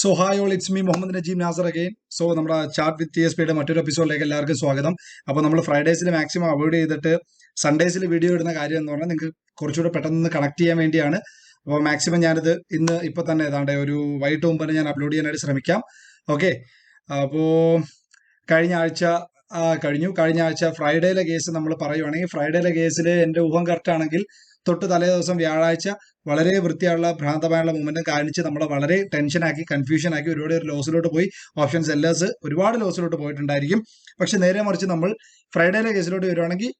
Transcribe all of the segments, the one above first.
So hi all it's me Muhammad Najeem Nasar again so നമ്മുടെ chart with T S പിയുടെ മറ്റൊരു എപ്പിസോഡിലേക്ക് എല്ലാവർക്കും സ്വാഗതം. അപ്പോൾ നമ്മൾ ഫ്രൈഡേസിൽ മാക്സിമം അവോയ്ഡ് ചെയ്തിട്ട് സൺഡേസിൽ വീഡിയോ ഇടുന്ന കാര്യം എന്ന് പറഞ്ഞാൽ നിങ്ങൾക്ക് കുറച്ചുകൂടെ പെട്ടെന്ന് കണക്ട് ചെയ്യാൻ വേണ്ടിയാണ്. അപ്പോൾ മാക്സിമം ഞാനിത് ഇന്ന് ഇപ്പോൾ തന്നെ ഏതാണ്ട് ഒരു വൈകിട്ട് മുമ്പ് തന്നെ ഞാൻ അപ്ലോഡ് ചെയ്യാനായിട്ട് ശ്രമിക്കാം. ഓക്കെ അപ്പോൾ കഴിഞ്ഞ ആഴ്ച കഴിഞ്ഞു. കഴിഞ്ഞ ആഴ്ച ഫ്രൈഡേയിലെ കേസ് നമ്മൾ പറയുവാണെങ്കിൽ ഫ്രൈഡേയിലെ കേസിൽ എന്റെ ഊഹം കറക്റ്റ് ആണെങ്കിൽ തൊട്ട് തലേ ദിവസം വ്യാഴാഴ്ച വളരെ വൃത്തിയുള്ള ഭ്രാന്തമായുള്ള മൂവ്മെന്റ് കാണിച്ച് നമ്മളെ വളരെ ടെൻഷനാക്കി കൺഫ്യൂഷൻ ആക്കി ഒരുപാട് ഒരു ലോസിലോട്ട് പോയി. ഓപ്ഷൻ സെല്ലേഴ്സ് ഒരുപാട് ലോസിലോട്ട് പോയിട്ടുണ്ടായിരിക്കും. പക്ഷെ നേരെ മറിച്ച് നമ്മൾ ഫ്രൈഡേയിലെ കേസിലോട്ട് വരുവാണെങ്കിൽ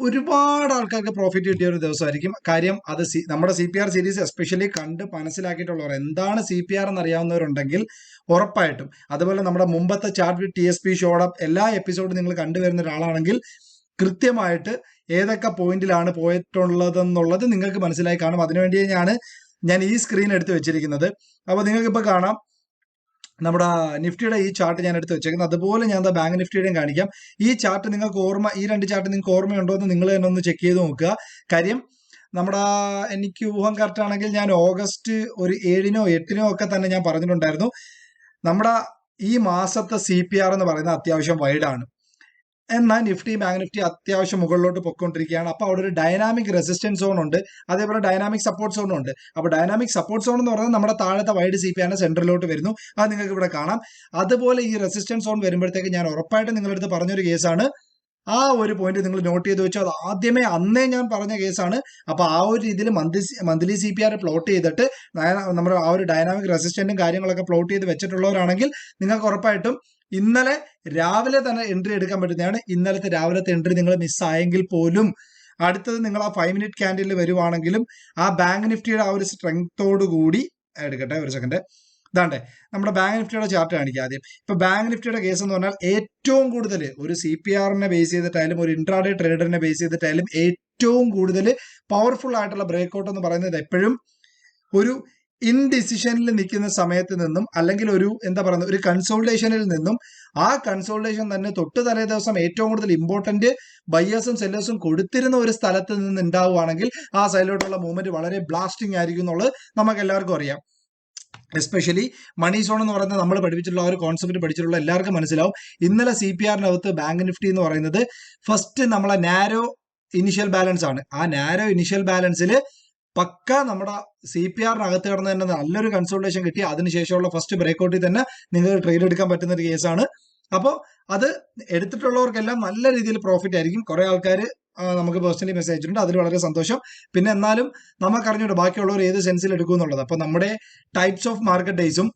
ഒരുപാട് ആൾക്കാർക്ക് പ്രോഫിറ്റ് കിട്ടിയ ഒരു ദിവസമായിരിക്കും. കാര്യം അത് നമ്മുടെ C P R series especially കണ്ട് മനസ്സിലാക്കിയിട്ടുള്ളവർ എന്താണ് സി പി ആർ എന്ന് അറിയാവുന്നവരുണ്ടെങ്കിൽ ഉറപ്പായിട്ടും. അതുപോലെ നമ്മുടെ മുമ്പത്തെ ചാർട്ട് ടി എസ് പി ഷോഡപ്പ് എല്ലാ എപ്പിസോഡും നിങ്ങൾ കണ്ടുവരുന്ന ഒരാളാണെങ്കിൽ കൃത്യമായിട്ട് ഏതൊക്കെ പോയിന്റിലാണ് പോയിട്ടുള്ളതെന്നുള്ളത് നിങ്ങൾക്ക് മനസ്സിലായി കാണും. അതിനുവേണ്ടി ഞാൻ ഞാൻ ഈ സ്ക്രീൻ എടുത്ത് വെച്ചിരിക്കുന്നത്. അപ്പോൾ നിങ്ങൾക്ക് ഇപ്പോൾ കാണാം. നമ്മുടെ നിഫ്റ്റിയുടെ ഈ ചാർട്ട് ഞാൻ എടുത്ത് വെച്ചേക്കുന്നത്. അതുപോലെ ഞാൻ എന്താ ബാങ്ക് നിഫ്റ്റിയുടെയും കാണിക്കാം. ഈ ചാർട്ട് നിങ്ങൾക്ക് ഓർമ്മ ഈ രണ്ട് ചാർട്ട് നിങ്ങൾക്ക് ഓർമ്മയുണ്ടോ എന്ന് നിങ്ങൾ തന്നെ ഒന്ന് ചെക്ക് ചെയ്ത് നോക്കുക. കാര്യം നമ്മുടെ എനിക്ക് ഊഹം കറക്റ്റ് ആണെങ്കിൽ ഞാൻ ഓഗസ്റ്റ് ഒരു ഏഴിനോ എട്ടിനോ ഒക്കെ തന്നെ ഞാൻ പറഞ്ഞിട്ടുണ്ടായിരുന്നു. നമ്മുടെ ഈ മാസത്തെ സി പി ആർ എന്ന് പറയുന്നത് അത്യാവശ്യം വൈഡാണ് എന്നാൽ നിഫ്റ്റി ബാങ്ക് നിഫ്റ്റി അത്യാവശ്യം മുകളിലോട്ട് പൊയ്ക്കൊണ്ടിരിക്കുകയാണ്. അപ്പോൾ അവിടെ ഒരു ഡൈനാമിക് റെസിസ്റ്റൻസ് സോൺ ഉണ്ട്. അതേപോലെ ഡൈനാമിക് സപ്പോർട്ട് സോൺ ഉണ്ട്. അപ്പോൾ ഡൈനാമിക് സപ്പോർട്ട് സോൺ എന്ന് പറഞ്ഞാൽ നമ്മുടെ താഴത്തെ വൈഡ് സി പി ആണ് സെൻട്രലിലോട്ട് വരുന്നു. അത് നിങ്ങൾക്ക് ഇവിടെ കാണാം. അതുപോലെ ഈ റെസിസ്റ്റൻസ് സോൺ വരുമ്പോഴത്തേക്ക് ഞാൻ ഉറപ്പായിട്ട് ഉറപ്പായിട്ടും അടുത്ത് പറഞ്ഞൊരു കേസാണ്. ആ ഒരു പോയിന്റ് നിങ്ങൾ നോട്ട് ചെയ്ത് വെച്ചാൽ അത് ആദ്യമേ അന്നേ ഞാൻ പറഞ്ഞ കേസാണ്. അപ്പൊ ആ ഒരു രീതിയിൽ monthly monthly C P R plot ചെയ്തിട്ട് നമ്മുടെ ആ ഒരു ഡൈനാമിക് റെസിസ്റ്റന്റും കാര്യങ്ങളൊക്കെ പ്ലോട്ട് ചെയ്ത് വെച്ചിട്ടുള്ളവരാണെങ്കിൽ നിങ്ങൾക്ക് ഉറപ്പായിട്ടും ഇന്നലെ രാവിലെ തന്നെ എൻട്രി എടുക്കാൻ പറ്റുന്നതാണ്. ഇന്നലത്തെ രാവിലത്തെ എൻട്രി നിങ്ങൾ മിസ്സായെങ്കിൽ പോലും അടുത്തത് നിങ്ങൾ ആ ഫൈവ് മിനിറ്റ് ക്യാൻഡിൽ വരുവാണെങ്കിലും ആ ബാങ്ക് നിഫ്റ്റിയുടെ ആ ഒരു സ്ട്രെങ്തോട് കൂടി എടുക്കട്ടെ ഒരു സെക്കൻഡ് ഇതാണ്ടേ നമ്മുടെ ബാങ്ക് നിഫ്റ്റിയുടെ ചാർട്ട് കാണിക്കുക ആദ്യം. ഇപ്പൊ ബാങ്ക് നിഫ്റ്റിയുടെ കേസ് എന്ന് പറഞ്ഞാൽ ഏറ്റവും കൂടുതൽ ഒരു സി പി ആറിനെ ബേസ് ചെയ്തിട്ടായാലും ഒരു ഇൻട്രാഡേ ട്രേഡറിനെ ബേസ് ചെയ്തിട്ടായാലും ഏറ്റവും കൂടുതൽ പവർഫുൾ ആയിട്ടുള്ള ബ്രേക്ക്ഔട്ട് എന്ന് പറയുന്നത് എപ്പോഴും ഒരു ഇൻഡിസിഷനിൽ നിൽക്കുന്ന സമയത്ത് നിന്നും അല്ലെങ്കിൽ ഒരു എന്താ പറയുന്നത് ഒരു കൺസോൾട്ടേഷനിൽ നിന്നും ആ കൺസോൾട്ടേഷൻ തന്നെ തൊട്ട് തലേ ദിവസം ഏറ്റവും കൂടുതൽ ഇമ്പോർട്ടന്റ് ബയ്യേഴ്സും സെല്ലേഴ്സും കൊടുത്തിരുന്ന ഒരു സ്ഥലത്ത് നിന്ന് ഉണ്ടാവുകയാണെങ്കിൽ ആ സൈഡിലോട്ടുള്ള മൂവ്മെന്റ് വളരെ ബ്ലാസ്റ്റിംഗ് ആയിരിക്കും എന്നുള്ളത് നമുക്ക് എല്ലാവർക്കും അറിയാം. എസ്പെഷ്യലി മണി സോൺ എന്ന് പറയുന്നത് നമ്മൾ പഠിപ്പിച്ചിട്ടുള്ള ആ ഒരു കോൺസെപ്റ്റ് പഠിച്ചിട്ടുള്ള എല്ലാവർക്കും മനസ്സിലാവും. ഇന്നലെ സി പി ആറിനകത്ത് ബാങ്ക് നിഫ്റ്റി എന്ന് പറയുന്നത് ഫസ്റ്റ് നമ്മളെ നാരോ ഇനിഷ്യൽ ബാലൻസ് ആണ്. ആ നാരോ ഇനിഷ്യൽ ബാലൻസിൽ പക്ക നമ്മുടെ സി പി ആറിനകത്ത് കിടന്ന് തന്നെ നല്ലൊരു കൺസൾട്ടേഷൻ കിട്ടി. അതിനുശേഷമുള്ള ഫസ്റ്റ് ബ്രേക്ക്ഔട്ടിൽ തന്നെ നിങ്ങൾക്ക് ട്രേഡ് എടുക്കാൻ പറ്റുന്ന ഒരു കേസാണ് അപ്പോൾ അത് എടുത്തിട്ടുള്ളവർക്കെല്ലാം നല്ല രീതിയിൽ പ്രോഫിറ്റ് ആയിരിക്കും. കുറെ ആൾക്കാർ നമുക്ക് പേഴ്സണലി മെസ്സേജ് അയച്ചിട്ടുണ്ട് അതിൽ വളരെ സന്തോഷം. പിന്നെ എന്നാലും നമുക്കറിഞ്ഞൂടെ ബാക്കിയുള്ളവർ ഏത് സെൻസിൽ എടുക്കും എന്നുള്ളത് അപ്പൊ നമ്മുടെ ടൈപ്സ് ഓഫ് മാർക്കറ്റ് ഡേയ്സും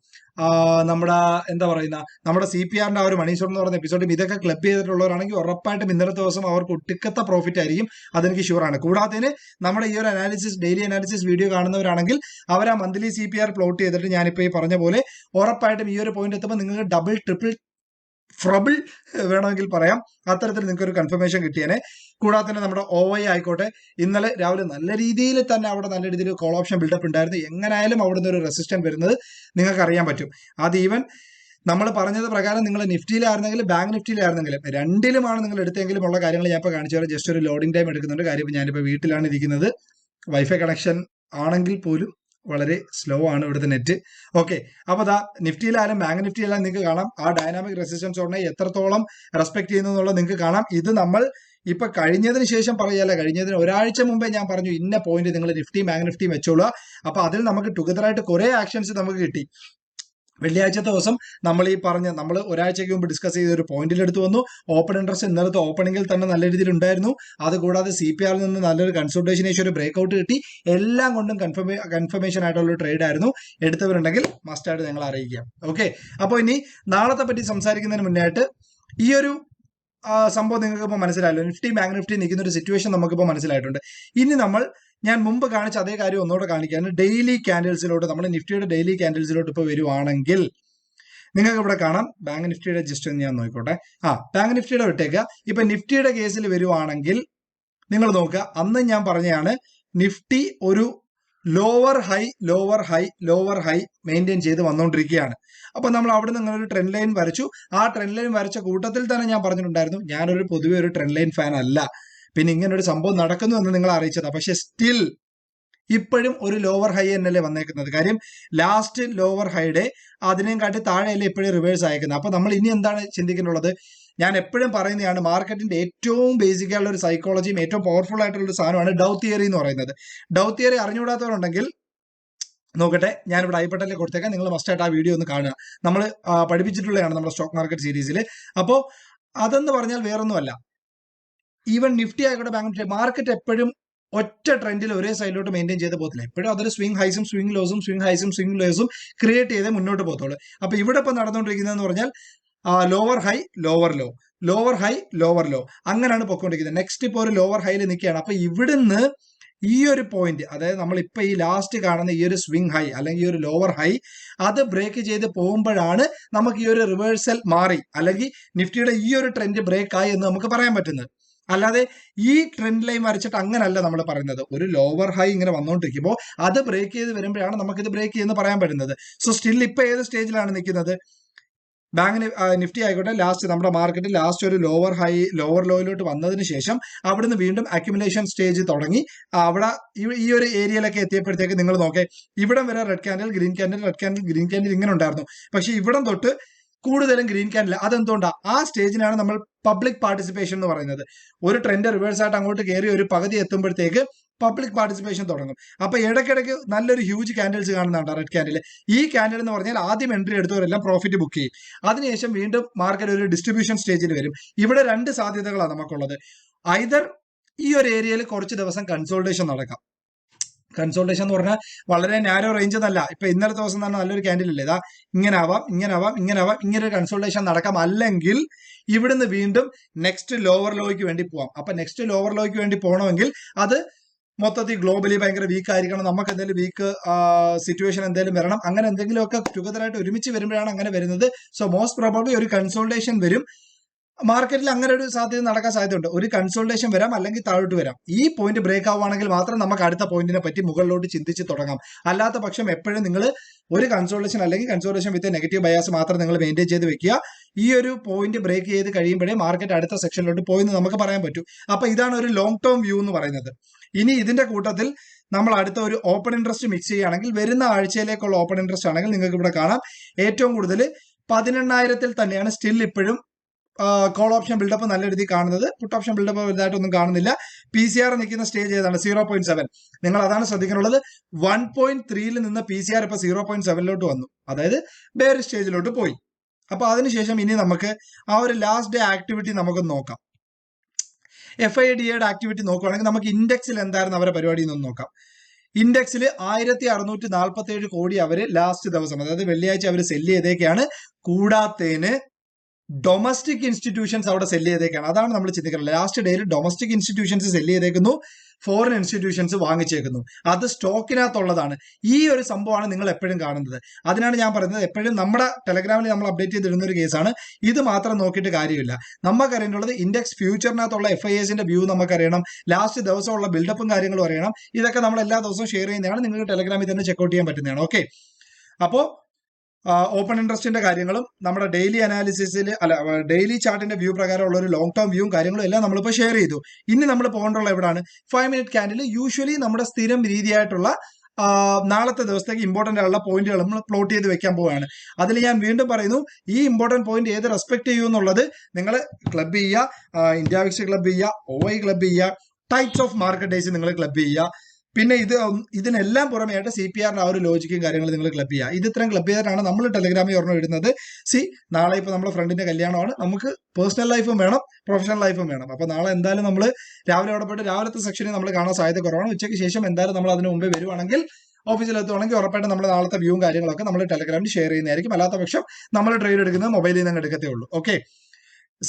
നമ്മുടെ എന്താ പറയുന്ന നമ്മുടെ സി പി ആറിന്റെ ആ ഒരു മണീശ്വർ എന്ന് പറയുന്ന എപ്പിസോഡും ഇതൊക്കെ ക്ലബ് ചെയ്തിട്ടുള്ളവരാണെങ്കിൽ ഉറപ്പായിട്ടും ഇന്നലത്തെ ദിവസം അവർക്ക് ഒട്ടുക്കത്ത പ്രോഫിറ്റ് ആയിരിക്കും. അതെനിക്ക് ആണ്. കൂടാതെ നമ്മുടെ ഈ ഒരു അനാലിസിസ് ഡെയിലി അനാലിസിസ് വീഡിയോ കാണുന്നവരാണെങ്കിൽ അവർ ആ monthly C P R plot ചെയ്തിട്ട് ഞാനിപ്പോൾ ഈ പറഞ്ഞ പോലെ ഉറപ്പായിട്ടും ഈ ഒരു പോയിന്റ് എത്തുമ്പോൾ നിങ്ങൾക്ക് ഡബിൾ ട്രിപ്പിൾ ഫ്രബിൾ വേണമെങ്കിൽ പറയാം. അത്തരത്തിൽ നിങ്ങൾക്ക് ഒരു കൺഫർമേഷൻ കിട്ടിയേനെ. കൂടാതെ തന്നെ നമ്മുടെ ഒ ഐ ആയിക്കോട്ടെ ഇന്നലെ രാവിലെ നല്ല രീതിയിൽ തന്നെ അവിടെ നല്ല രീതിയിൽ കോൾ ഓപ്ഷൻ ബിൽഡപ്പ് ഉണ്ടായിരുന്നു. എങ്ങനെയായാലും അവിടെ നിന്ന് ഒരു റെസിസ്റ്റന്റ് വരുന്നത് നിങ്ങൾക്ക് അറിയാൻ പറ്റും. അത് ഈവൻ നമ്മൾ പറഞ്ഞത് പ്രകാരം നിങ്ങൾ നിഫ്റ്റിയിലായിരുന്നെങ്കിലും ബാങ്ക് നിഫ്റ്റിയിലായിരുന്നെങ്കിലും രണ്ടിലുമാണ് നിങ്ങൾ എടുത്തെങ്കിലും ഉള്ള കാര്യങ്ങൾ ഞാൻ ഇപ്പോൾ കാണിച്ചു തരാം. ജസ്റ്റ് ഒരു ലോഡിംഗ് ടൈം എടുക്കുന്നുണ്ട്. കാര്യം ഞാനിപ്പോൾ വീട്ടിലാണ് ഇരിക്കുന്നത്. വൈഫൈ കണക്ഷൻ ആണെങ്കിൽ പോലും വളരെ സ്ലോ ആണ് ഇവിടുത്തെ നെറ്റ് ഓക്കെ അപ്പൊ ദാ നിഫ്റ്റിയിലായാലും ബാങ്ക് നിഫ്റ്റിയിലായാലും നിങ്ങൾക്ക് കാണാം. ആ ഡൈനാമിക് റെസിസ്റ്റൻസ് ഉടനെ എത്രത്തോളം റെസ്പെക്ട് ചെയ്യുന്നു എന്നുള്ളത് നിങ്ങൾക്ക് കാണാം. ഇത് നമ്മൾ ഇപ്പൊ കഴിഞ്ഞതിന് ശേഷം പറയല്ല കഴിഞ്ഞതിന് ഒരാഴ്ച മുമ്പേ ഞാൻ പറഞ്ഞു ഇന്ന പോയിന്റ് നിങ്ങൾ നിഫ്റ്റി ബാങ്ക് നിഫ്റ്റിയും വെച്ചോളുക. അപ്പൊ അതിൽ നമുക്ക് ടുഗദർ ആയിട്ട് കുറെ ആക്ഷൻസ് നമുക്ക് കിട്ടി. വെള്ളിയാഴ്ചത്തെ ദിവസം നമ്മൾ ഈ പറഞ്ഞ നമ്മൾ ഒരാഴ്ചയ്ക്ക് മുമ്പ് ഡിസ്കസ് ചെയ്ത ഒരു പോയിന്റിൽ എടുത്തു വന്നു. ഓപ്പൺ ഇൻട്രസ്റ്റ് ഇന്നലത്തെ ഓപ്പണിംഗിൽ തന്നെ നല്ല രീതിയിൽ ഉണ്ടായിരുന്നു. അതുകൂടാതെ സി പി ആറിൽ നിന്ന് നല്ലൊരു കൺസൾട്ടേഷൻ ഏഷ്യ ഒരു ബ്രേക്ക്ഔട്ട് കിട്ടി. എല്ലാം കൊണ്ടും കൺഫർമേ കൺഫർമേഷൻ ആയിട്ടുള്ള ട്രേഡ് ആയിരുന്നു. എടുത്തവരുണ്ടെങ്കിൽ മസ്റ്റായിട്ട് നിങ്ങൾ അറിയിക്കാം ഓക്കെ അപ്പോൾ ഇനി നാളത്തെ പറ്റി സംസാരിക്കുന്നതിന് മുന്നായിട്ട് ഈ ഒരു സംഭവം നിങ്ങൾക്ക് ഇപ്പോൾ മനസ്സിലായല്ലോ. നിഫ്റ്റി ബാങ്ക് നിഫ്റ്റി നിൽക്കുന്ന ഒരു സിറ്റുവേഷൻ നമുക്കിപ്പോൾ മനസ്സിലായിട്ടുണ്ട്. ഇനി നമ്മൾ ഞാൻ മുമ്പ് കാണിച്ച അതേ കാര്യം ഒന്നുകൂടെ കാണിക്കാൻ ഡെയിലി ക്യാൻഡിൽസിലോട്ട് നമ്മൾ നിഫ്റ്റിയുടെ ഡെയിലി ക്യാൻഡിൽസിലോട്ട് ഇപ്പോൾ വരുവാണെങ്കിൽ നിങ്ങൾക്ക് ഇവിടെ കാണാം. ബാങ്ക് നിഫ്റ്റിയുടെ ജസ്റ്റ് ഞാൻ നോക്കിക്കോട്ടെ ആ ബാങ്ക് നിഫ്റ്റിയുടെ വിട്ടേക്കുക ഇപ്പൊ നിഫ്റ്റിയുടെ കേസിൽ വരുവാണെങ്കിൽ നിങ്ങൾ നോക്കുക. അന്ന് ഞാൻ പറഞ്ഞതാണ് നിഫ്റ്റി ഒരു lower high lower high lower high maintain ചെയ്ത് വന്നുകൊണ്ടിരിക്കുകയാണ് അപ്പൊ നമ്മൾ അവിടെ നിന്ന് ഒരു ട്രെൻഡ് ലൈൻ വരച്ചു. ആ ട്രെൻഡ് ലൈൻ വരച്ച കൂട്ടത്തിൽ തന്നെ ഞാൻ പറഞ്ഞിട്ടുണ്ടായിരുന്നു ഞാനൊരു പൊതുവെ ഒരു ട്രെൻഡ് ലൈൻ ഫാൻ അല്ല. പിന്നെ ഇങ്ങനെ ഒരു സംഭവം നടക്കുന്നു എന്ന് നിങ്ങളെ അറിയിച്ചതാ. പക്ഷെ സ്റ്റിൽ ഇപ്പോഴും ഒരു ലോവർ ഹൈ തന്നെയല്ലേ വന്നേക്കുന്നത്. കാര്യം ലാസ്റ്റ് ലോവർ ഹൈയുടെ അതിനെയും കാട്ടി താഴെയല്ലേ ഇപ്പോഴും റിവേഴ്സ് അയക്കുന്നത് അപ്പൊ നമ്മൾ ഇനി എന്താണ് ചിന്തിക്കുന്നുള്ളത് ഞാൻ എപ്പോഴും പറയുന്നതാണ് മാർക്കറ്റിന്റെ ഏറ്റവും ബേസിക് ആയിട്ടുള്ള ഒരു സൈക്കോളജിയും ഏറ്റവും പവർഫുൾ ആയിട്ടുള്ള ഒരു സാധനമാണ് ഡൗ തിയറി എന്ന് പറയുന്നത്. ഡൗ തിയറി അറിഞ്ഞുകൂടാത്തവരുണ്ടെങ്കിൽ നോക്കട്ടെ ഞാനിവിടെ ഐപ്പട്ടലിൽ കൊടുത്തേക്കാം. നിങ്ങൾ മസ്റ്റായിട്ട് ആ വീഡിയോ ഒന്ന് കാണുക. നമ്മൾ പഠിപ്പിച്ചിട്ടുള്ളതാണ് നമ്മുടെ സ്റ്റോക്ക് മാർക്കറ്റ് സീരീസിൽ അപ്പോൾ അതെന്ന് പറഞ്ഞാൽ വേറൊന്നുമല്ല. ഈവൻ നിഫ്റ്റി ആയിക്കോട്ടെ ബാങ്ക് നിഫ്റ്റി മാർക്കറ്റ് എപ്പോഴും ഒറ്റ ട്രെൻഡിൽ ഒരേ സൈഡിലോട്ട് മെയിന്റെയിൻ ചെയ്ത് പോകത്തില്ല. എപ്പോഴും അതൊരു സ്വിംഗ് ഹൈസും സ്വിംഗ് ലോസും സ്വിംഗ് ഹൈസും സ്വിംഗ് ലോസും ക്രിയേറ്റ് ചെയ്തേ മുന്നോട്ട് പോകത്തുള്ളൂ. അപ്പൊ ഇവിടെ ഇപ്പൊ നടന്നുകൊണ്ടിരിക്കുന്നതെന്ന് പറഞ്ഞാൽ lower high lower low lower high lower low അങ്ങനെയാണ് പൊയ്ക്കൊണ്ടിരിക്കുന്നത് നെക്സ്റ്റ് ഇപ്പോൾ ഒരു ലോവർ ഹൈയിൽ നിൽക്കുകയാണ്. അപ്പൊ ഇവിടുന്ന് ഈ ഒരു പോയിന്റ് അതായത് നമ്മൾ ഇപ്പൊ ഈ ലാസ്റ്റ് കാണുന്ന ഈ ഒരു സ്വിംഗ് ഹൈ അല്ലെങ്കിൽ ഈ ഒരു ലോവർ ഹൈ അത് ബ്രേക്ക് ചെയ്ത് പോകുമ്പോഴാണ് നമുക്ക് ഈ ഒരു റിവേഴ്സൽ മാറി. അല്ലെങ്കിൽ നിഫ്റ്റിയുടെ ഈ ഒരു ട്രെൻഡ് ബ്രേക്ക് ആയി എന്ന് നമുക്ക് പറയാൻ പറ്റുന്നത്. അല്ലാതെ ഈ ട്രെൻഡ് ലൈൻ വരച്ചിട്ട് അങ്ങനല്ല നമ്മൾ പറയുന്നത്. ഒരു ലോവർ ഹൈ ഇങ്ങനെ വന്നുകൊണ്ടിരിക്കുമ്പോൾ അത് ബ്രേക്ക് ചെയ്ത് വരുമ്പോഴാണ് നമുക്കിത് ബ്രേക്ക് ചെയ്യുന്ന പറയാൻ പറ്റുന്നത്. സോ സ്റ്റിൽ ഇപ്പൊ ഏത് സ്റ്റേജിലാണ് നിൽക്കുന്നത്? ബാങ്ക് നിഫ്റ്റി ആയിക്കോട്ടെ ലാസ്റ്റ് നമ്മുടെ മാർക്കറ്റ് ലാസ്റ്റ് ഒരു ലോവർ ഹൈ ലോവർ ലോയിലോട്ട് വന്നതിന് ശേഷം അവിടുന്ന് വീണ്ടും അക്യുമുലേഷൻ സ്റ്റേജ് തുടങ്ങി. അവിടെ ഈ- ഒരു ഏരിയയിലൊക്കെ എത്തിയപ്പോഴത്തേക്ക് നിങ്ങൾ നോക്കേ ഇവിടം വരെ red candle green candle red candle green candle ഇങ്ങനെ ഉണ്ടായിരുന്നു. പക്ഷെ ഇവിടം തൊട്ട് കൂടുതലും ഗ്രീൻ ക്യാൻഡിൽ അതെന്തുകൊണ്ടാ? ആ സ്റ്റേജിനാണ് നമ്മൾ പബ്ലിക് പാർട്ടിസിപ്പേഷൻ എന്ന് പറയുന്നത്. ഒരു ട്രെൻഡ് റിവേഴ്സ് ആയിട്ട് അങ്ങോട്ട് കയറി ഒരു പകുതി എത്തുമ്പോഴത്തേക്ക് പബ്ലിക് പാർട്ടിസിപ്പേഷൻ തുടങ്ങും. അപ്പൊ ഇടയ്ക്കിടയ്ക്ക് നല്ലൊരു ഹ്യൂജ് ക്യാൻഡിൽസ് കാണുന്നുണ്ട് റെഡ് ക്യാൻഡിൽ ഈ ക്യാൻഡിൽ എന്ന് പറഞ്ഞാൽ ആദ്യം എൻട്രി എടുത്തവരെല്ലാം പ്രോഫിറ്റ് ബുക്ക് ചെയ്യും. അതിനുശേഷം വീണ്ടും മാർക്കറ്റ് ഒരു ഡിസ്ട്രിബ്യൂഷൻ സ്റ്റേജിൽ വരും. ഇവിടെ രണ്ട് സാധ്യതകളാണ് നമുക്കുള്ളത്. ഐതർ ഈ ഒരു ഏരിയയിൽ കുറച്ച് ദിവസം കൺസോൾട്ടേഷൻ നടക്കാം. കൺസോൾട്ടേഷൻ എന്ന് പറഞ്ഞാൽ വളരെ നാരോ റേഞ്ച് എന്നല്ല. ഇപ്പൊ ഇന്നലെ ദിവസം തന്നെ നല്ലൊരു ക്യാൻഡിൽ അല്ലേ ഇതാ ഇങ്ങനെ ആവാം ഇങ്ങനെ ആവാം ഇങ്ങനെ ആവാം ഇങ്ങനെ ഒരു കൺസോൾട്ടേഷൻ നടക്കാം. അല്ലെങ്കിൽ ഇവിടുന്ന് വീണ്ടും നെക്സ്റ്റ് ലോവർ ലോയ്ക്ക് വേണ്ടി പോവാം. അപ്പൊ നെക്സ്റ്റ് ലോവർ ലോയ്ക്ക് വേണ്ടി പോകണമെങ്കിൽ അത് മൊത്തത്തിൽ ഗ്ലോബലി ഭയങ്കര വീക്ക് ആയിരിക്കണം. നമുക്ക് എന്തെങ്കിലും വീക്ക് സിറ്റുവേഷൻ എന്തെങ്കിലും വരണം. അങ്ങനെ എന്തെങ്കിലുമൊക്കെ ടുഗദറായിട്ട് ഒരുമിച്ച് വരുമ്പോഴാണ് അങ്ങനെ വരുന്നത്. സോ മോസ്റ്റ് പ്രോബബ്ലി ഒരു കൺസോൾട്ടേഷൻ വരും. മാർക്കറ്റിൽ അങ്ങനെ ഒരു സാധ്യത നടക്കാൻ സാധ്യതയുണ്ട്. ഒരു കൺസോൾട്ടേഷൻ വരാം അല്ലെങ്കിൽ താഴോട്ട് വരാം. ഈ പോയിന്റ് ബ്രേക്ക് ആവുകയാണെങ്കിൽ മാത്രം നമുക്ക് അടുത്ത പോയിന്റിനെ പറ്റി മുകളിലോട്ട് ചിന്തിച്ച് തുടങ്ങാം. അല്ലാത്ത പക്ഷം എപ്പോഴും നിങ്ങൾ ഒരു കൺസോൾട്ടേഷൻ അല്ലെങ്കിൽ കൺസോൾട്ടേഷൻ വിത്ത് നെഗറ്റീവ് ബയാസ് മാത്രം നിങ്ങൾ മെയിന്റെയിൻ ചെയ്ത് വെക്കുക. ഈ ഒരു പോയിന്റ് ബ്രേക്ക് ചെയ്ത് കഴിയുമ്പോഴേ മാർക്കറ്റ് അടുത്ത സെക്ഷനിലോട്ട് പോയെന്ന് നമുക്ക് പറയാൻ പറ്റൂ. അപ്പൊ ഇതാണ് ഒരു ലോങ് ടേം വ്യൂ എന്ന് പറയുന്നത്. ഇനി ഇതിന്റെ കൂട്ടത്തിൽ നമ്മൾ അടുത്ത ഒരു ഓപ്പൺ ഇൻട്രസ്റ്റ് മിക്സ് ചെയ്യുകയാണെങ്കിൽ വരുന്ന ആഴ്ചയിലേക്കുള്ള ഓപ്പൺ ഇൻട്രസ്റ്റ് ആണെങ്കിൽ നിങ്ങൾക്ക് ഇവിടെ കാണാം. ഏറ്റവും കൂടുതൽ പതിനെണ്ണായിരത്തിൽ തന്നെയാണ് സ്റ്റിൽ ഇപ്പോഴും കോൾ ഓപ്ഷൻ ബിൽഡപ്പ് നല്ല രീതിയിൽ കാണുന്നത്. പുട്ട് ഓപ്ഷൻ ബിൽഡപ്പ് വലുതായിട്ടൊന്നും കാണുന്നില്ല. പി സി ആർ നിൽക്കുന്ന സ്റ്റേജ് ഏതാണ്? സീറോ പോയിന്റ് സെവൻ നിങ്ങൾ അതാണ് ശ്രദ്ധിക്കാനുള്ളത്. വൺ പോയിന്റ് ത്രീയിൽ നിന്ന് പി സി ആർ ഇപ്പൊ സീറോ പോയിന്റ് സെവനിലോട്ട് വന്നു. അതായത് വേറെ സ്റ്റേജിലോട്ട് പോയി. അപ്പൊ അതിനുശേഷം ഇനി നമുക്ക് ആ ഒരു ലാസ്റ്റ് ഡേ ആക്ടിവിറ്റി നമുക്ക് നോക്കാം. എഫ് ഐ ഡി എയുടെ ആക്ടിവിറ്റി നോക്കുകയാണെങ്കിൽ നമുക്ക് ഇൻഡെക്സിൽ എന്തായിരുന്നു അവരുടെ പരിപാടി എന്നൊന്ന് നോക്കാം. ഇൻഡെക്സിൽ ആയിരത്തി അറുന്നൂറ്റി നാൽപ്പത്തി ഏഴ് കോടി അവർ ലാസ്റ്റ് ദിവസം അതായത് വെള്ളിയാഴ്ച അവർ സെല്ല് ചെയ്തേക്കാണ്. കൂടാത്തേന് ഡൊമസ്റ്റിക് ഇൻസ്റ്റിറ്റ്യൂഷൻസ് അവിടെ സെല്ല് ചെയ്തേക്കാണ്. അതാണ് നമ്മൾ ചിന്തിക്കുന്നത്. ലാസ്റ്റ് ഡേയിൽ ഡൊമസ്റ്റിക് ഇൻസ്റ്റിറ്റ്യൂഷൻസ് സെല്ല് ചെയ്തേക്കുന്നു. ഫോറിൻ ഇൻസ്റ്റിറ്റ്യൂഷൻസ് വാങ്ങിച്ചേക്കുന്നു. അത് സ്റ്റോക്കിനകത്തുള്ളതാണ് ഈ ഒരു സംഭവമാണ് നിങ്ങൾ എപ്പോഴും കാണുന്നത്. അതിനാണ് ഞാൻ പറയുന്നത് എപ്പോഴും നമ്മുടെ ടെലഗ്രാമിൽ നമ്മൾ അപ്ഡേറ്റ് ചെയ്തിടുന്ന ഒരു കേസാണ് ഇത് മാത്രം നോക്കിയിട്ട് കാര്യമില്ല. നമുക്കറിയേണ്ടുള്ളത് ഇൻഡെക്സ് ഫ്യൂച്ചറിനകത്തുള്ള എഫ് ഐ എസിന്റെ വ്യൂ നമുക്കറിയണം. ലാസ്റ്റ് ദിവസമുള്ള ബിൽഡപ്പും കാര്യങ്ങളും അറിയണം. ഇതൊക്കെ നമ്മൾ എല്ലാ ദിവസവും ഷെയർ ചെയ്യുന്നതാണ്. നിങ്ങൾക്ക് ടെലഗ്രാമിൽ തന്നെ ചെക്കൗട്ട് ചെയ്യാൻ പറ്റുന്നതാണ്. ഓക്കെ അപ്പോൾ ഓപ്പൺ ഇൻട്രസ്റ്റിന്റെ കാര്യങ്ങളും നമ്മുടെ ഡെയിലി അനാലിസിസിൽ അല്ല ഡെയിലി ചാർട്ടിന്റെ വ്യൂ പ്രകാരമുള്ള ഒരു ലോങ് ടേം വ്യൂവും കാര്യങ്ങളും എല്ലാം നമ്മളിപ്പോൾ ഷെയർ ചെയ്തു. ഇനി നമ്മൾ പോകേണ്ടുള്ള എവിടെയാണ് ഫൈവ് മിനിറ്റ് ക്യാൻഡിൽ യൂഷ്വലി നമ്മുടെ സ്ഥിരം രീതിയായിട്ടുള്ള നാളത്തെ ദിവസത്തേക്ക് ഇമ്പോർട്ടന്റ് ആയുള്ള പോയിന്റുകൾ നമ്മൾ പ്ലോട്ട് ചെയ്ത് വെക്കാൻ പോവുകയാണ്. അതിൽ ഞാൻ വീണ്ടും പറയുന്നു ഈ ഇമ്പോർട്ടന്റ് പോയിന്റ് ഏത് റെസ്പെക്ട് ചെയ്യൂ എന്നുള്ളത് നിങ്ങൾ ക്ലബ് ചെയ്യുക ഇന്ത്യ വിക്സ് ക്ലബ് ചെയ്യുക ഒ ഐ ക്ലബ് ചെയ്യുക ടൈപ്സ് ഓഫ് മാർക്കറ്റ് ഡേയ്സ് നിങ്ങൾ ക്ലബ് ചെയ്യുക. പിന്നെ ഇത് ഇതിനെല്ലാം പുറമെയായിട്ട് സി പി ആറിന്റെ ആ ഒരു ലോജിക്കും കാര്യങ്ങളും നിങ്ങൾ ക്ലബ് ചെയ്യുക ഇത് ഇത്രയും ക്ലബ് ചെയ്തിട്ടാണ് നമ്മൾ ടെലിഗ്രാമിൽ ഒരെണ്ണം ഇടുന്നത്. സി നാളെ ഇപ്പോൾ നമ്മുടെ ഫ്രണ്ടിന്റെ കല്യാണമാണ്. നമുക്ക് പേഴ്സണൽ ലൈഫും വേണം പ്രൊഫഷണൽ ലൈഫും വേണം. അപ്പോൾ നാളെ എന്തായാലും നമ്മൾ രാവിലെ അവിടെ പോയിട്ട് രാവിലത്തെ സെക്ഷനിൽ നമ്മൾ കാണാൻ സാധ്യത കുറവാണ്. ഉച്ചയ്ക്ക് ശേഷം എന്തായാലും നമ്മൾ അതിന് മുമ്പേ വരുവാണെങ്കിൽ ഓഫീസിൽ എത്തുവാണെങ്കിൽ ഉറപ്പായിട്ടും നമ്മൾ നാളത്തെ വ്യൂവും കാര്യങ്ങളൊക്കെ നമ്മൾ ടെലഗ്രാമിൽ ഷെയർ ചെയ്യുന്നതായിരിക്കും. അല്ലാത്ത പക്ഷം നമ്മൾ ട്രേഡ് എടുക്കുന്നത് മൊബൈലിൽ നിന്ന് എടുക്കത്തേ ഉള്ളൂ. ഓക്കെ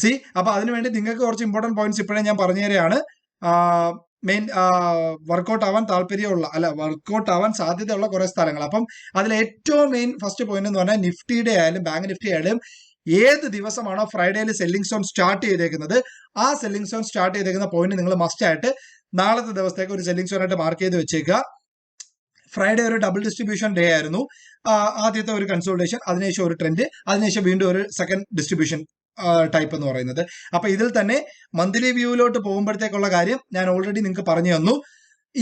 സി അപ്പൊ അതിനുവേണ്ടി നിങ്ങൾക്ക് കുറച്ച് ഇമ്പോർട്ടന്റ് പോയിന്റ്സ് ഇപ്പോഴേ ഞാൻ പറഞ്ഞു തരികയാണ് മെയിൻ വർക്കൗട്ട് ആവാൻ താല്പര്യമുള്ള അല്ല വർക്കൗട്ട് ആവാൻ സാധ്യതയുള്ള കുറെ സ്ഥലങ്ങൾ. അപ്പം അതിൽ ഏറ്റവും മെയിൻ ഫസ്റ്റ് പോയിന്റ് എന്ന് പറഞ്ഞാൽ നിഫ്റ്റിയുടെ ആയാലും ബാങ്ക് നിഫ്റ്റി ആയാലും ഏത് ദിവസമാണോ ഫ്രൈഡേയിൽ സെല്ലിംഗ് സോൺ സ്റ്റാർട്ട് ചെയ്തേക്കുന്നത് ആ സെല്ലിംഗ് സോൺ സ്റ്റാർട്ട് ചെയ്തേക്കുന്ന പോയിന്റ് നിങ്ങൾ മസ്റ്റ് ആയിട്ട് നാളത്തെ ദിവസത്തേക്ക് ഒരു സെല്ലിംഗ് സോൺ ആയിട്ട് മാർക്ക് ചെയ്ത് വെച്ചേക്കുക. ഫ്രൈഡേ ഒരു ഡബിൾ ഡിസ്ട്രിബ്യൂഷൻ ഡേ ആയിരുന്നു. ആദ്യത്തെ ഒരു കൺസോൾട്ടേഷൻ അതിനുശേഷം ഒരു ട്രെൻഡ് അതിനുശേഷം വീണ്ടും ഒരു സെക്കൻഡ് ഡിസ്ട്രിബ്യൂഷൻ ടൈപ്പ് എന്ന് പറയുന്നത്. അപ്പൊ ഇതിൽ തന്നെ മന്ത്ലി വ്യൂവിലോട്ട് പോകുമ്പോഴത്തേക്കുള്ള കാര്യം ഞാൻ ഓൾറെഡി നിങ്ങൾക്ക് പറഞ്ഞു തന്നു.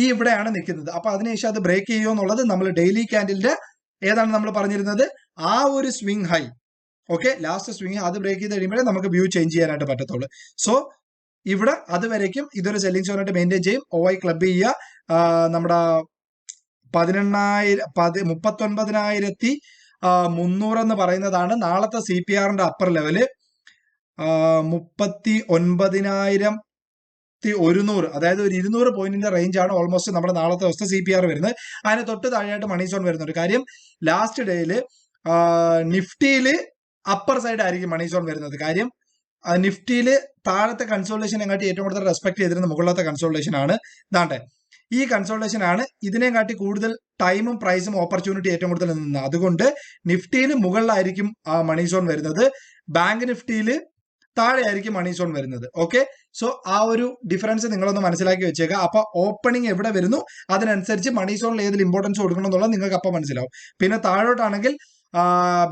ഈ ഇവിടെയാണ് നിൽക്കുന്നത്. അപ്പൊ അതിനുശേഷം അത് ബ്രേക്ക് ചെയ്യുമോ എന്നുള്ളത് നമ്മൾ ഡെയിലി ക്യാൻഡിലിന്റെ ഏതാണ് നമ്മൾ പറഞ്ഞിരുന്നത്? ആ ഒരു swing high okay last swing അത് ബ്രേക്ക് ചെയ്ത് കഴിയുമ്പോഴേ നമുക്ക് വ്യൂ ചേഞ്ച് ചെയ്യാനായിട്ട് പറ്റത്തുള്ളൂ. സോ ഇവിടെ അതുവരേക്കും ഇതൊരു സെല്ലിംഗ് സോണായിട്ട് മെയിന്റെയിൻ ചെയ്യും. ഒ ഐ ക്ലബ് ചെയ്യുക. നമ്മുടെ പതിനെണ്ണായിരം പതി മുപ്പത്തൊൻപതിനായിരത്തി മുന്നൂറ് എന്ന് പറയുന്നതാണ് നാളത്തെ സി പി ആറിന്റെ അപ്പർ ലെവൽ മുപ്പത്തി ഒൻപതിനായിരം ഒരുന്നൂറ് അതായത് ഒരു ഇരുന്നൂറ് പോയിന്റിന്റെ റേഞ്ച് ആണ് ഓൾമോസ്റ്റ് നമ്മുടെ നാളത്തെ ദിവസത്തെ സി പി ആർ വരുന്നത്. അതിന് തൊട്ട് താഴെയായിട്ട് മണി സോൺ വരുന്നുണ്ട് കാര്യം ലാസ്റ്റ് ഡേയിൽ നിഫ്റ്റിയിൽ അപ്പർ സൈഡ് ആയിരിക്കും മണി സോൺ വരുന്നത്. കാര്യം നിഫ്റ്റിയിൽ താഴത്തെ കൺസോൾട്ടേഷൻ എങ്ങാട്ടി ഏറ്റവും കൂടുതൽ റെസ്പെക്ട് ചെയ്തിരുന്ന മുകളിലത്തെ കൺസോൾട്ടേഷൻ ആണ്. ഇതാണ്ടെ. ഈ കൺസോൾട്ടേഷൻ ആണ് ഇതിനെങ്കാട്ടി കൂടുതൽ ടൈമും പ്രൈസും ഓപ്പർച്യൂണിറ്റി ഏറ്റവും കൂടുതൽ നിന്നത്. അതുകൊണ്ട് നിഫ്റ്റിയിൽ മുകളിലായിരിക്കും ആ മണി സോൺ വരുന്നത്. ബാങ്ക് നിഫ്റ്റിയിൽ താഴെയായിരിക്കും മണി സോൺ വരുന്നത്. ഓക്കെ സോ ആ ഒരു ഡിഫറൻസ് നിങ്ങളൊന്ന് മനസ്സിലാക്കി വെച്ചേക്കുക അപ്പൊ ഓപ്പണിംഗ് എവിടെ വരുന്നു? അതിനനുസരിച്ച് മണി സോണിൽ ഏതിൽ ഇമ്പോർട്ടൻസ് കൊടുക്കണം എന്നുള്ളത് നിങ്ങൾക്ക് അപ്പം മനസ്സിലാവും. പിന്നെ താഴോട്ടാണെങ്കിൽ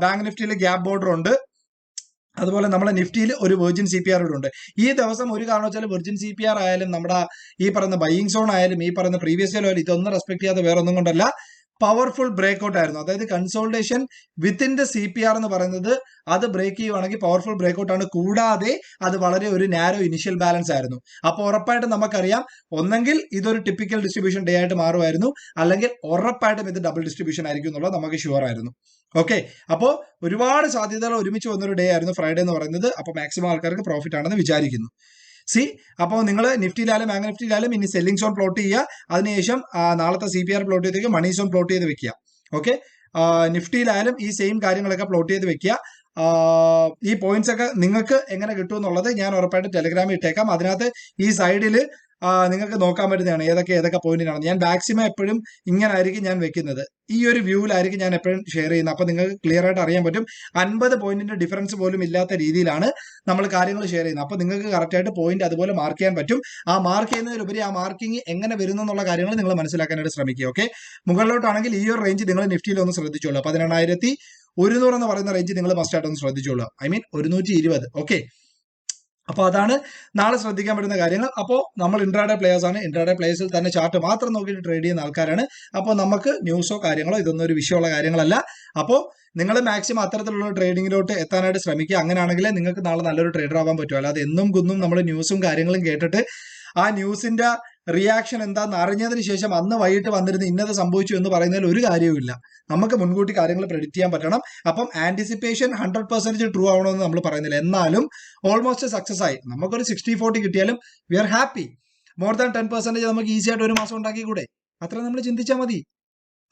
ബാങ്ക് നിഫ്റ്റിയിൽ ഗ്യാപ് ബോർഡർ ഉണ്ട്. അതുപോലെ നമ്മുടെ നിഫ്റ്റിയിൽ ഒരു വെർജിൻ സി പി ആർ ഇവിടെ ഉണ്ട്. ഈ ദിവസം ഒരു കാരണവശാലും വെർജിൻ സി പി ആർ ആയാലും നമ്മുടെ ഈ പറയുന്ന ബൈയിങ് സോൺ ആയാലും ഈ പറയുന്ന പ്രീവിയസ് ഇയർ ആയാലും ഇതൊന്നും റെസ്പെക്ട് ചെയ്യാതെ വേറെ ഒന്നും കൊണ്ടല്ല. പവർഫുൾ ബ്രേക്ക് ഔട്ട് ആയിരുന്നു. അതായത് consolidation within the C P R എന്ന് പറയുന്നത് അത് ബ്രേക്ക് ചെയ്യുവാണെങ്കിൽ പവർഫുൾ ബ്രേക്ക് ഔട്ട് ആണ്. കൂടാതെ അത് വളരെ ഒരു നാരോ ഇനിഷ്യൽ ബാലൻസ് ആയിരുന്നു. അപ്പോൾ ഉറപ്പായിട്ടും നമുക്കറിയാം ഒന്നെങ്കിൽ ഇതൊരു ടിപ്പിക്കൽ ഡിസ്ട്രിബ്യൂഷൻ ഡേ ആയിട്ട് മാറുമായിരുന്നു. അല്ലെങ്കിൽ ഉറപ്പായിട്ടും ഇത് ഡബിൾ ഡിസ്ട്രിബ്യൂഷൻ ആയിരിക്കും എന്നുള്ളത് നമുക്ക് ഷുവർ ആയിരുന്നു. ഓക്കെ അപ്പോൾ ഒരുപാട് സാധ്യതകൾ ഒരുമിച്ച് വന്നൊരു ഡേ ആയിരുന്നു ഫ്രൈഡേ എന്ന് പറയുന്നത്. അപ്പോൾ മാക്സിമം ആൾക്കാർക്ക് പ്രോഫിറ്റ് ആണെന്ന് വിചാരിക്കുന്നു. സി അപ്പോൾ നിങ്ങൾ നിഫ്റ്റിയിലായാലും ബാങ്ക് നിഫ്റ്റിയിലായാലും ഇനി സെല്ലിംഗ് സോൺ പ്ലോട്ട് ചെയ്യുക. അതിനുശേഷം നാളത്തെ സി പി ആർ പ്ലോട്ട് ചെയ്ത് മണി സോൺ പ്ലോട്ട് ചെയ്ത് വെക്കുക. ഓക്കെ നിഫ്റ്റിയിലായാലും ഈ സെയിം കാര്യങ്ങളൊക്കെ പ്ലോട്ട് ചെയ്ത് വെക്കുക. ഈ പോയിന്റ്സ് ഒക്കെ നിങ്ങൾക്ക് എങ്ങനെ കിട്ടും എന്നുള്ളത് ഞാൻ ഉറപ്പായിട്ട് ടെലിഗ്രാമിൽ ഇട്ടേക്കാം. അതിനകത്ത് ഈ സൈഡിൽ നിങ്ങൾക്ക് നോക്കാൻ പറ്റുന്നതാണ് ഏതൊക്കെ ഏതൊക്കെ പോയിന്റിനാണ് ഞാൻ മാക്സിമം എപ്പോഴും ഇങ്ങനെ ആയിരിക്കും ഞാൻ വെക്കുന്നത്. ഈ ഒരു വ്യൂവിലായിരിക്കും ഞാൻ എപ്പോഴും ഷെയർ ചെയ്യുന്നത്. അപ്പൊ നിങ്ങൾക്ക് ക്ലിയർ ആയിട്ട് അറിയാൻ പറ്റും. അൻപത് പോയിന്റിന്റെ ഡിഫറൻസ് പോലും ഇല്ലാത്ത രീതിയിലാണ് നമ്മൾ കാര്യങ്ങൾ ഷെയർ ചെയ്യുന്നത്. അപ്പൊ നിങ്ങൾക്ക് കറക്റ്റ് ആയിട്ട് പോയിന്റ് അതുപോലെ മാർക്ക് ചെയ്യാൻ പറ്റും. ആ മാർക്ക് ചെയ്യുന്നതിലുപരി ആ മാർക്കിംഗ് എങ്ങനെ വരുന്നു എന്നുള്ള കാര്യങ്ങൾ നിങ്ങൾ മനസ്സിലാക്കാനായിട്ട് ശ്രമിക്കുക ഓക്കെ മുകളിലോട്ടാണെങ്കിൽ ഈ ഒരു റേഞ്ച് നിങ്ങൾ നിഫ്റ്റിയിൽ ഒന്ന് ശ്രദ്ധിച്ചോളൂ. പതിനെണ്ണായിരത്തി ഒരുന്നൂറ് എന്ന് പറയുന്ന റേഞ്ച് നിങ്ങൾ മസ്റ്റ് ആയിട്ട് ഒന്ന് ശ്രദ്ധിച്ചോളൂ ഐ മീൻ ഒരുന്നൂറ്റി ഇരുപത് ഓക്കെ അപ്പോൾ അതാണ് നാളെ ശ്രദ്ധിക്കാൻ പറ്റുന്ന കാര്യങ്ങൾ. അപ്പോൾ നമ്മൾ ഇൻട്രാഡേ പ്ലേയേഴ്സ് ആണ്. ഇൻട്രാഡേ പ്ലേയേഴ്സിൽ തന്നെ ചാർട്ട് മാത്രം നോക്കിയിട്ട് ട്രേഡ് ചെയ്യുന്ന ആൾക്കാരാണ്. അപ്പോൾ നമുക്ക് ന്യൂസോ കാര്യങ്ങളോ ഇതൊന്നും ഒരു വിഷയമുള്ള കാര്യങ്ങളല്ല. അപ്പോൾ നിങ്ങൾ മാക്സിമം അത്തരത്തിലുള്ള ട്രേഡിങ്ങിലോട്ട് എത്താനായിട്ട് ശ്രമിക്കുക. അങ്ങനെയാണെങ്കിൽ നിങ്ങൾക്ക് നാളെ നല്ലൊരു ട്രേഡർ ആവാൻ പറ്റും. അല്ലാതെ എന്നും കുന്നും നമ്മൾ ന്യൂസും കാര്യങ്ങളും കേട്ടിട്ട് ആ ന്യൂസിന്റെ റിയാക്ഷൻ എന്താണെന്ന് അറിഞ്ഞതിന് ശേഷം അന്ന് വൈകിട്ട് വന്നിരുന്ന് ഇന്നത് സംഭവിച്ചു എന്ന് പറയുന്നതിൽ ഒരു കാര്യവുമില്ല നമുക്ക് മുൻകൂട്ടി കാര്യങ്ങൾ പ്രെഡിക്റ്റ് ചെയ്യാൻ പറ്റണം. അപ്പം ആന്റിസിപ്പേഷൻ ഹൺഡ്രഡ് പെർസെന്റേജ് ട്രൂ ആവണമെന്ന് നമ്മൾ പറയുന്നില്ല. എന്നാലും ഓൾമോസ്റ്റ് സക്സസ് ആയി. നമുക്കൊരു സിക്സ്റ്റി ഫോർട്ടി കിട്ടിയാലും we are happy more than ten percentage നമുക്ക് ഈസി ആയിട്ട് ഒരു മാസം ഉണ്ടാക്കി കൂടെ? അത്ര നമ്മൾ ചിന്തിച്ചാൽ മതി.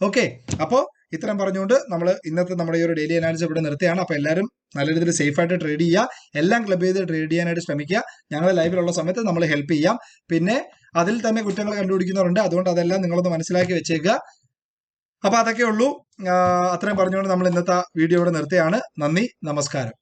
ഓക്കെ അപ്പോൾ ഇത്രയും പറഞ്ഞുകൊണ്ട് നമ്മൾ ഇന്നത്തെ നമ്മുടെ ഈ ഒരു ഡെയിലി അനാലിസിസ് ഇവിടെ നിർത്തിയാണ് അപ്പോൾ എല്ലാവരും നല്ല രീതിയിൽ സേഫ് ആയിട്ട് ട്രേഡ് ചെയ്യുക. എല്ലാം ക്ലബ് ചെയ്ത് ട്രേഡ് ചെയ്യാനായിട്ട് ശ്രമിക്കുക. ഞങ്ങളുടെ ലൈവിലുള്ള സമയത്ത് നമ്മൾ ഹെൽപ്പ് ചെയ്യാം. പിന്നെ അതിൽ തന്നെ കുറ്റങ്ങൾ കണ്ടുപിടിക്കുന്നവരുണ്ട്. അതുകൊണ്ട് അതെല്ലാം നിങ്ങളൊന്ന് മനസ്സിലാക്കി വെച്ചേക്കുക. അപ്പൊ അതൊക്കെ ഉള്ളൂ അത്രയും പറഞ്ഞുകൊണ്ട് നമ്മൾ ഇന്നത്തെ വീഡിയോ ഇവിടെ നിർത്തിയാണ് നന്ദി നമസ്കാരം.